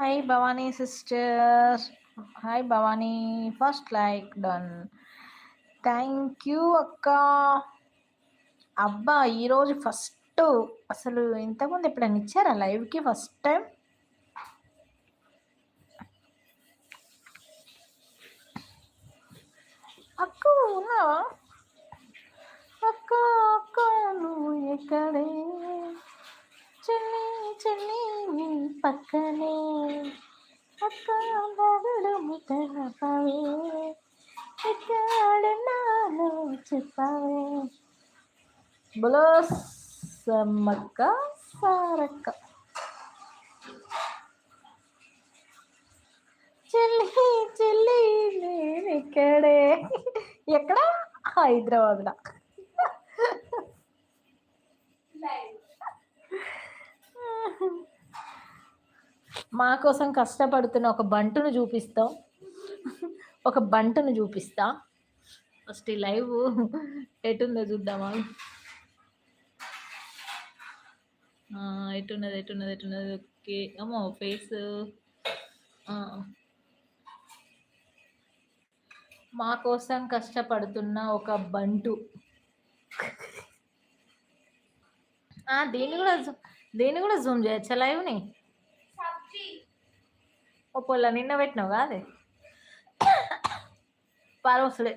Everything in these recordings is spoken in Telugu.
Hi Bhavani sister hi Bhavani first like done thank you అక్క. అబ్బా ఈరోజు ఫస్ట్ అసలు ఇంతకుముందు ఎప్పుడైనా ఇచ్చారా లైవ్కి ఫస్ట్ టైం అక్క ఉన్నావా? అక్క అక్క నువ్వు ఎక్కడే? చెల్లి చెల్లి నీ పక్కనే. అక్క బదులు ముద్దపవే ఎక్కడున్నాను చెప్పవే. బలో సమ్మక్క. సారక్క. చెల్లి చెల్లి నేను ఇక్కడే. ఎక్కడ? హైదరాబాద్లో. మా కోసం కష్టపడుతున్న ఒక బంటును చూపిస్తాం. ఒక బంటును చూపిస్తా. ఫస్ట్ ఈ లైవ్ ఎటుందో చూద్దామా? ఎటున్నది ఎటున్నది ఎటున్నది? ఓకే. అమ్మో ఫేస్. మా కోసం కష్టపడుతున్న ఒక బంటు. దీన్ని కూడా దీన్ని కూడా జూమ్ చేయొచ్చా లైవ్ని ఓ పొల్ల నిన్న పెట్టినావు కాదే? పరవసుడే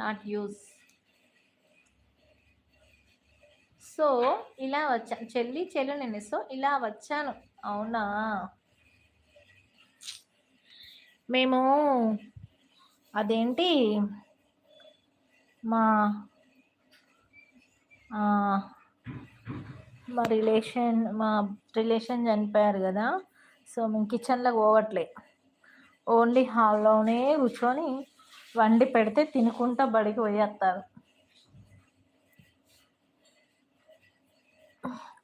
నాట్ యూస్ సో ఇలా వచ్చా చెల్లి చెల్లి నేను సో ఇలా వచ్చాను. అవునా? మేము అదేంటి? మా మా రిలేషన్ మా రిలేషన్ చనిపోయారు కదా. సో మేము కిచెన్లోకి పోవట్లే. ఓన్లీ హాల్లోనే కూర్చొని వండి పెడితే తినుకుంటా బడికి పోయేస్తారు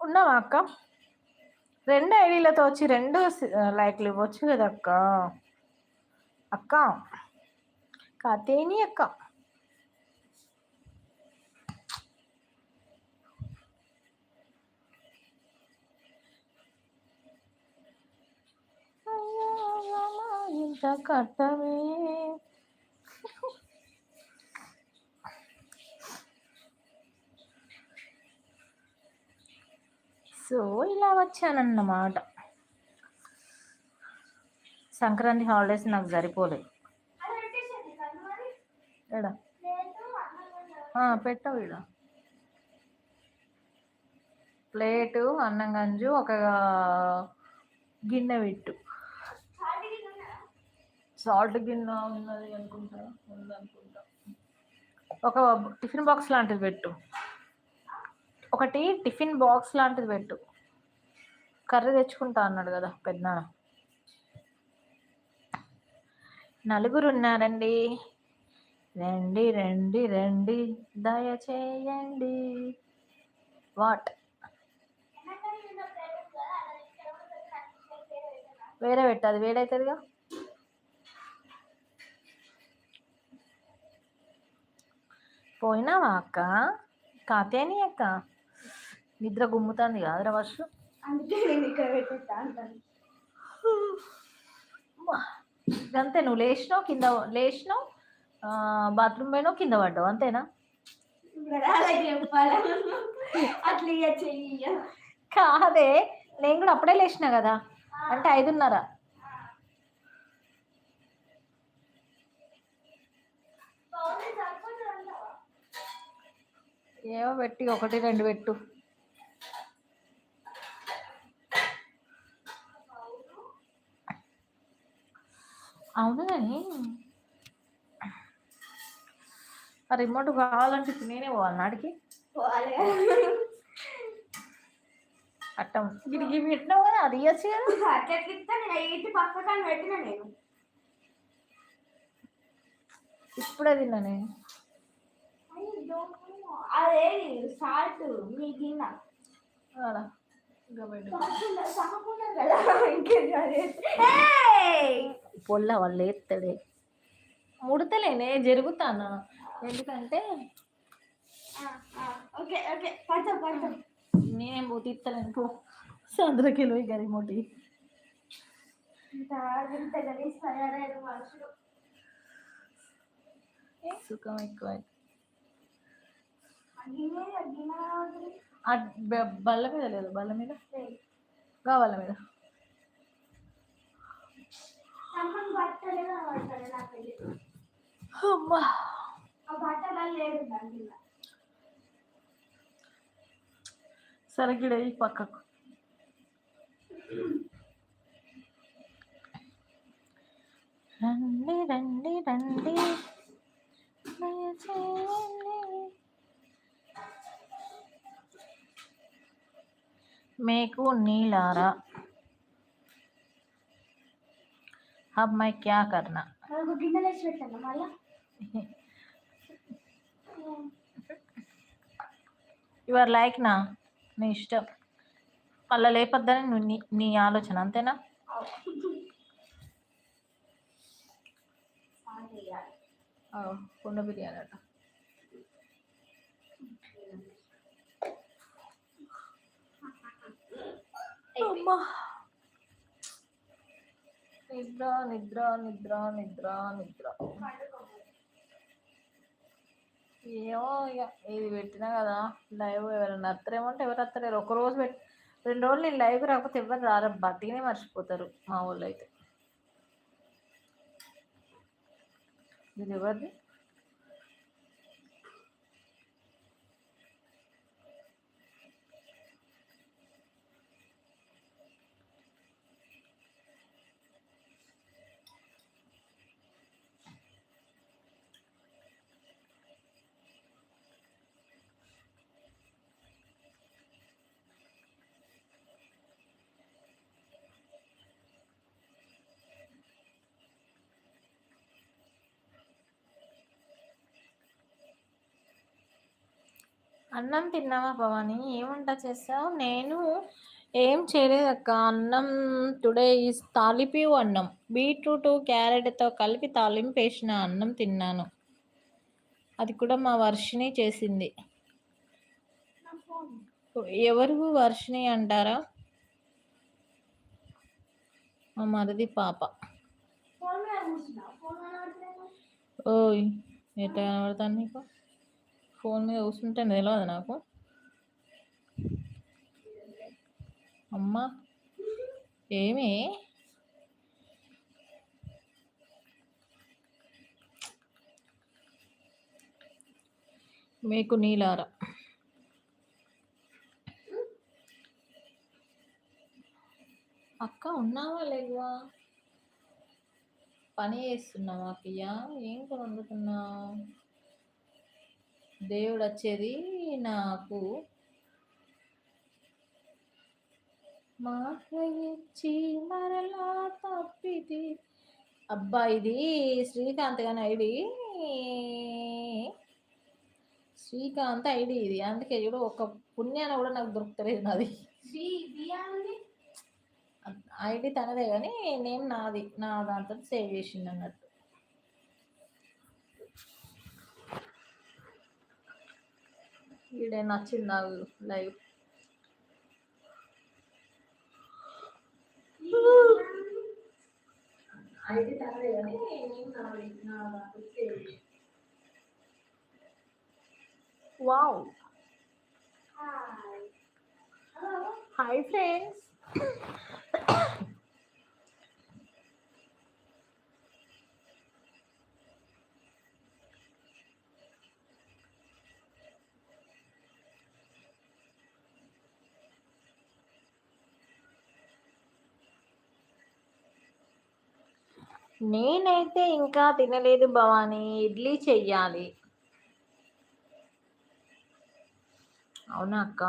ఉన్నావా అక్క? రెండు ఐడీలతో వచ్చి రెండు లైక్లు ఇవ్వచ్చు కదా అక్క? అక్క కాతేని అక్క అయ్యో రామ, ఇంత కట్టమే సో ఇలా వచ్చానన్నమాట. సంక్రాంతి హాలిడేస్ నాకు సరిపోలేదు ఎడా? పెట్టవు ఇడ. ప్లేటు అన్నం గంజు ఒక గిన్నె పెట్టు. సాల్ట్ గిన్నె ఉన్నది అనుకుంటా ఉందనుకుంటా. ఒక టిఫిన్ బాక్స్ లాంటిది పెట్టు. ఒకటి టిఫిన్ బాక్స్ లాంటిది పెట్టు. కర్రీ తెచ్చుకుంటా అన్నాడు కదా పెద్ద నలుగురు ఉన్నారండి రండి రండి రండి దయచేయండి. వాట్? వేరే పెట్టు అది వేడవుతుందిగా పోయినావా అక్క? కాతేని అక్క? నిద్ర గుమ్ముతుంది కాదురా వర్షం. అందుకే నేను ఇక్కడ పెట్టేస్తా అంటాను. అంతే నువ్వు లేచినావు కింద లేచినావు బాత్రూమ్ పోయినావు కింద పడ్డావు అంతేనా? కాదే నేను కూడా అప్పుడే లేచిన కదా. అంటే ఐదున్నర. ఏమో పెట్టి ఒకటి రెండు పెట్టు. అవును కానీ ఆ రిమోట్ కావాలంటే ఇప్పుడు నేనే పోవాలి నాడికి. అట్టం. పెట్టినావు కదా అది ఇవ్వచ్చు కదా. అట్లా ఇస్తా? నేను ఇంటి పక్కన పెట్టిన నేను. ఇప్పుడే తిన్నానే అదే సాల్ట్ మీ గిన్నె! పొల్ల వాళ్ళు ఎత్తడే ముడతలేనే జరుగుతానా? ఎందుకంటే ఓకే ఓకే పడతాం పడతాం. నేనేం పోతే ఇస్తాను పో. సంద్రకి వెళ్ళి గరిమోటి సుఖం ఎక్కువ బల్ల మీద లేదు బల్ల మీద? కావాల మీద. సరే ఈ పక్కకు. రండి రండి రండి. మేకు नीलारा अब मैं क्या करना ఒక గిన్నెలు వేసి పెట్టాను మళ్ళా యువర్ లైక్ నా నీ ఇష్టం మళ్ళీ లేపొద్దని నువ్వు నీ నీ ఆలోచన అంతేనా కుండ బిర్యానీ అట అమ్మా! నిద్ర నిద్ర నిద్ర నిద్ర నిద్ర. ఏమో ఇక ఇది పెట్టినా కదా లైవ్ ఎవరైనా వస్తారేమో అంటే ఎవరు వస్తలేరు ఒక రోజు పెట్టి రెండు రోజులు నేను లైవ్ రాకపోతే ఎవరు రారు. బట్టిగానే మర్చిపోతారు మా వాళ్ళు అయితే. ఇది ఎవరిది? అన్నం తిన్నావా భవాని? ఏం వంట చేసావు నేను ఏం చేయలేదు అక్క. అన్నం టుడే ఈస్ తాలిపి అన్నం. బీట్రూట్ క్యారెట్తో కలిపి తాలింపు వేసిన అన్నం తిన్నాను. అది కూడా మా వర్షిని చేసింది. ఎవరు వర్షిని అంటారా? మా మరిది పాప. ఓయ్ ఎట్లా కనబడతాను నీకు? ఫోన్ మీద కూర్చుంటే తెలియదు నాకు. అమ్మ ఏమి? మీకు నీలారా? అక్క ఉన్నావా లేవా పని చేస్తున్నావా అక్కయ్య ఏం కూర దేవుడు వచ్చేది నాకు. మాట ఇచ్చి మరలా తప్పిది. అబ్బా ఇది శ్రీకాంత్ గాని ఐడి. శ్రీకాంత్ ఐడి ఇది. అందుకే చూడు ఒక పుణ్యాన కూడా నాకు దొరుకుతలేదు నాది. ఐడి తనదే కానీ నేమ్ నాది. నా దాంతో సేవ్ చేసింది అన్నట్టు. ఈడే నచ్చింది నాకు లైవ్? తనదే కానీ వావ్ హాయ్ ఫ్రెండ్స్ నేనైతే ఇంకా తినలేదు భవానీ. ఇడ్లీ చెయ్యాలి. అవునా అక్క?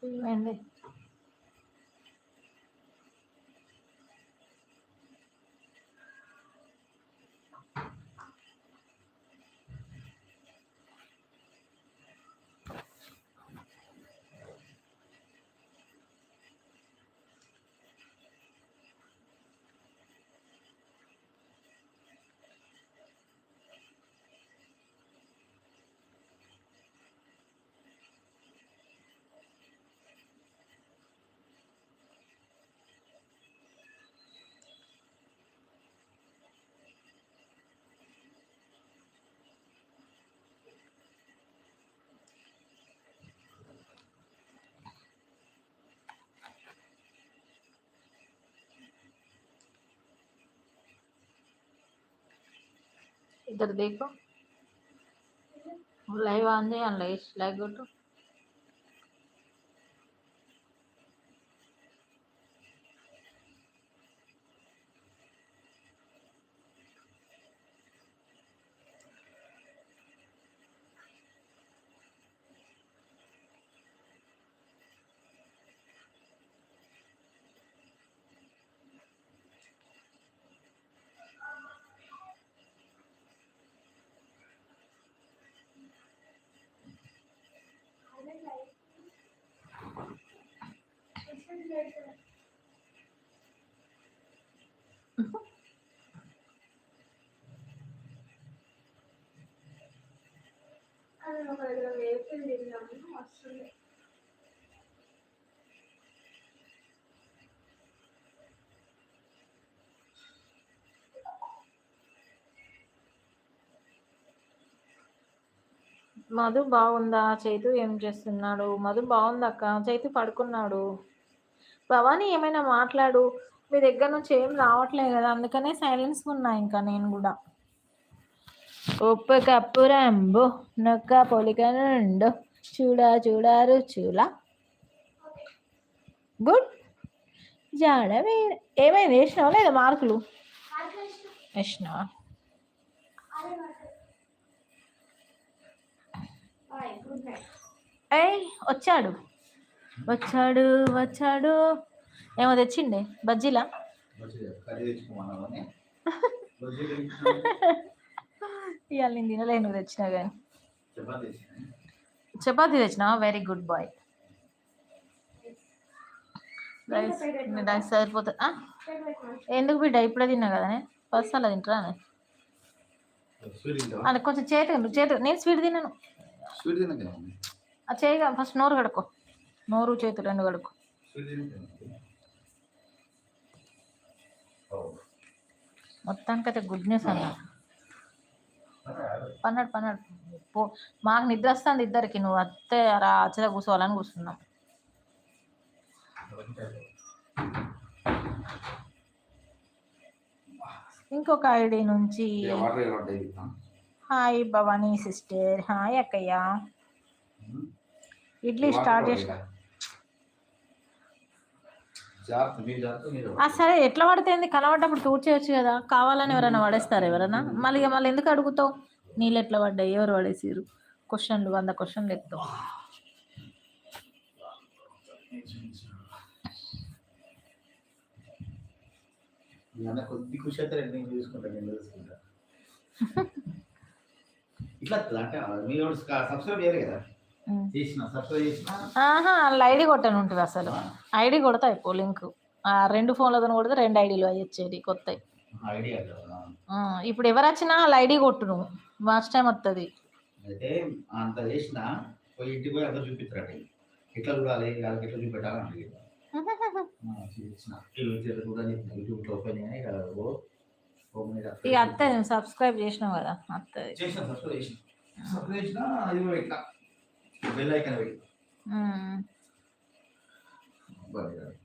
对。ఏంది ఇద్దరు దేకో లైవ్ ఆన్ చేయి అందులో లైక్ కొట్టు. అది ఒక దగ్గర వేపులు తిన్నాము వస్తుంది మధు బాగుందా? చైతు ఏం చేస్తున్నాడు? మధు బాగుందక్క చైతు పడుకున్నాడు. భవానీ ఏమైనా మాట్లాడు. మీ దగ్గర నుంచి ఏం రావట్లేదు కదా అందుకనే సైలెన్స్ ఉన్నా ఇంకా నేను కూడా. ఉప్పు కప్పు రంబు నొక్క పొలిక నుండు చూడా చూడారు చూలా గుడ్. జాడ ఏమైంది? వేసినావా లేదా మార్కులు? వేసినావా? ఏయ్ వచ్చాడు. వచ్చాడు వచ్చాడు. ఏమో తెచ్చిండే? బజ్జీలా? ఇవాళ నేను తినలే నువ్వు తెచ్చినా కానీ. చపాతీ. తెచ్చిన? చపాతీ తెచ్చినా very good boy rice rice సరిపోతుంది? ఎందుకు బిడ్డ? ఇప్పుడే తిన్నా కదా ఫస్ట్ అలా తింటారా అలా కొంచెం చేతి చేతి నేను స్వీట్ తిన్నాను చేయగా ఫస్ట్ నోరు కడుక్కో. నోరు చేతులు రెండు కడుక్కో. మొత్తానికైతే గుడ్ న్యూస్ అన్నా పన్నాడు పన్నాడు. పో మాకు నిద్ర వస్తుంది ఇద్దరికి. నువ్వు అత్తే రా అచ్చట కూర్చోవాలని కూర్చున్నాం. ఇంకొక ఐడి నుంచి హాయ్ భవానీ సిస్టర్ హాయ్ అక్కయ్య. ఇడ్లీ స్టార్ట్ చేసి జాగ్రత్త మీరు జాగ్రత్త మీరు ఆ సరే ఎట్లా పడితేంది కనబడ్డప్పుడు తూడ్చేయచ్చు కదా. కావాలని ఎవరైనా పడేస్తారు ఎవరైనా? మళ్ళీ మళ్ళీ ఎందుకు అడుగుతావు? నీళ్ళు ఎట్లా పడ్డాయి? ఎవరు పడేసారు క్వశ్చన్లు వంద క్వశ్చన్లు ఎత్తావు అన్న కొద్ది ఖుషి అయితే రెండు నేను చూసుకుంటా నేను చూసుకుంటా ఇట్లా అంటే మీరు సబ్స్క్రైబ్ చేయరు కదా? ఉం. చేసిన సబ్స్క్రైబ్ చేసిన. ఆహా అలా ఐడి కొట్టను ఉంటుంది అసలు. ఐడి కొడతా అయిపో లింక్. రెండు ఫోన్లతో కొడితే రెండు ఐడీలు అవి వచ్చేది ఆ, ఇప్పుడు ఎవరు వచ్చినా వాళ్ళ ఐడి కొట్టు నువ్వు లాస్ట్ టైం వస్తుంది అయితే అంత చేసిన పోయి ఇంటికి పోయి అంతా చూపిస్తారట ఎట్లా చూడాలి? వాళ్ళకి ఎట్లా అడిగి చూపించిన యూట్యూబ్ ఓపెన్ ఇక అత్త సబ్స్క్రైబ్ చేసినావు కదా అత్తది. చేసిన సబ్స్క్రైబ్ చేసిన. సబ్స్క్రైబ్ చేసిన అది కూడా ఇట్లా బెల్ ఐకన్ పెట్టి. ఉమ్. బండి కాదు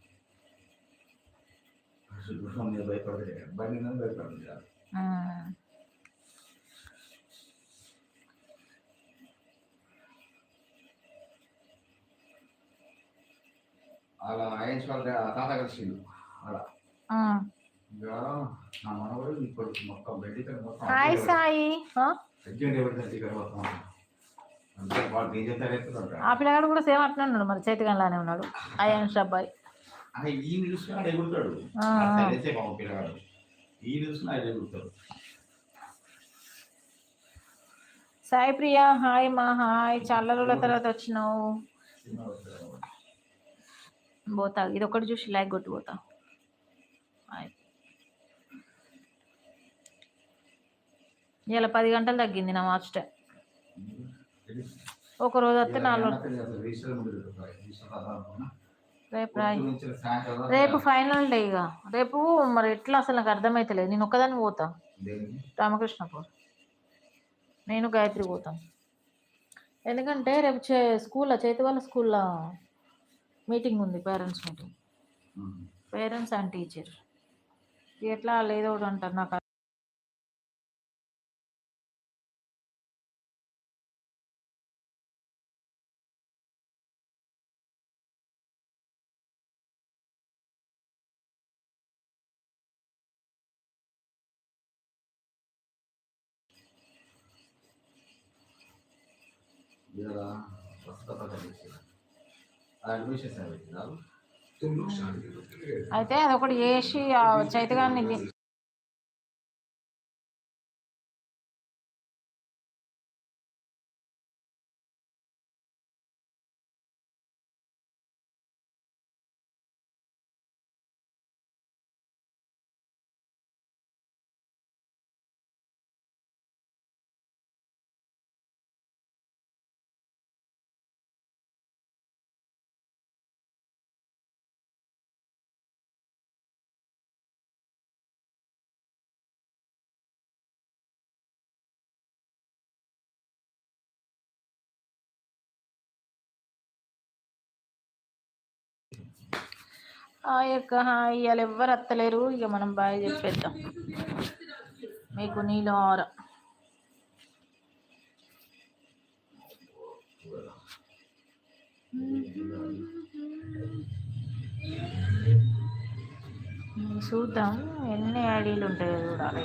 గృహం మీద భయపడదు బండి మీద భయపడదు కాదు ఉమ్. అలా వాళ్ళ తాత కలిసిండు. అలా. హాయ్ సాయి. ఆ? పిల్లగాడు కూడా సేమ్ అట్లా ఉన్నాడు మరి చేతిగంలానే ఉన్నాడు. అయాన్స్ అబ్బాయి అంటే ఈ చూసుకుని ఆడు ఎగురుతాడు. పిల్లగాడు. ఎగురుతాడు. సాయి ప్రియ హాయ్ మా హాయ్. చాలా రోజుల తర్వాత వచ్చినావు. పోతా. ఇది ఒకటి చూసి లైక్ కొట్టి పోతా హాయ్ ఇలా పది గంటలు తగ్గింది నా వాచ్ టైం. ఒక రోజు వస్తే నాలుగు. రేపు రేపు ఫైనల్ డే ఇక రేపు మరి ఎట్లా అసలు నాకు అర్థమైతలేదు. నేను ఒక్కదాన్ని పోతా? రామకృష్ణపూర్. నేను గాయత్రి పోతాం. ఎందుకంటే రేపు చే స్కూల్లో చేతి వాళ్ళ స్కూల్లో మీటింగ్ ఉంది parents meeting parents and teacher ఎట్లా లేదో అంటారు నాకు ఇలా ప్రస్తుత పరిస్థితి. అయితే అదొకటి చేసి చైతగాన్ని ఆ యొక్క ఇవాళ ఎవ్వరు అత్తలేరు. ఇక మనం బాయ్ చెప్పేద్దాం. మీకు నీళ్ళు ఆర. చూద్దాం. ఎన్ని ఐడీలు ఉంటాయో చూడాలి